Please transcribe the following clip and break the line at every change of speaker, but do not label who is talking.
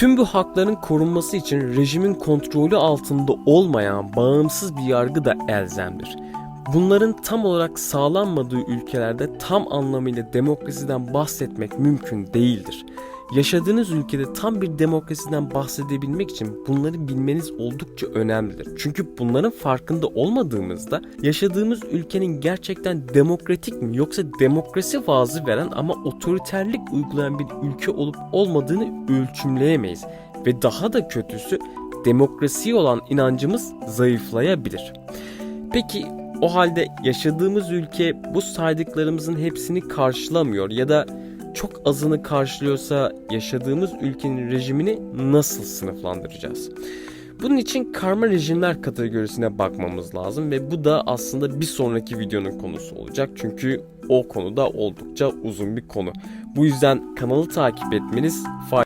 Tüm bu hakların korunması için rejimin kontrolü altında olmayan bağımsız bir yargı da elzemdir. Bunların tam olarak sağlanmadığı ülkelerde tam anlamıyla demokrasiden bahsetmek mümkün değildir. Yaşadığınız ülkede tam bir demokrasiden bahsedebilmek için bunları bilmeniz oldukça önemlidir. Çünkü bunların farkında olmadığımızda yaşadığımız ülkenin gerçekten demokratik mi yoksa demokrasi vaazı veren ama otoriterlik uygulayan bir ülke olup olmadığını ölçümleyemeyiz. Ve daha da kötüsü demokrasiye olan inancımız zayıflayabilir. Peki o halde yaşadığımız ülke bu saydıklarımızın hepsini karşılamıyor ya da çok azını karşılıyorsa yaşadığımız ülkenin rejimini nasıl sınıflandıracağız? Bunun için karma rejimler kategorisine bakmamız lazım ve bu da aslında bir sonraki videonun konusu olacak. Çünkü o konuda oldukça uzun bir konu. Bu yüzden kanalı takip etmeniz faydalı.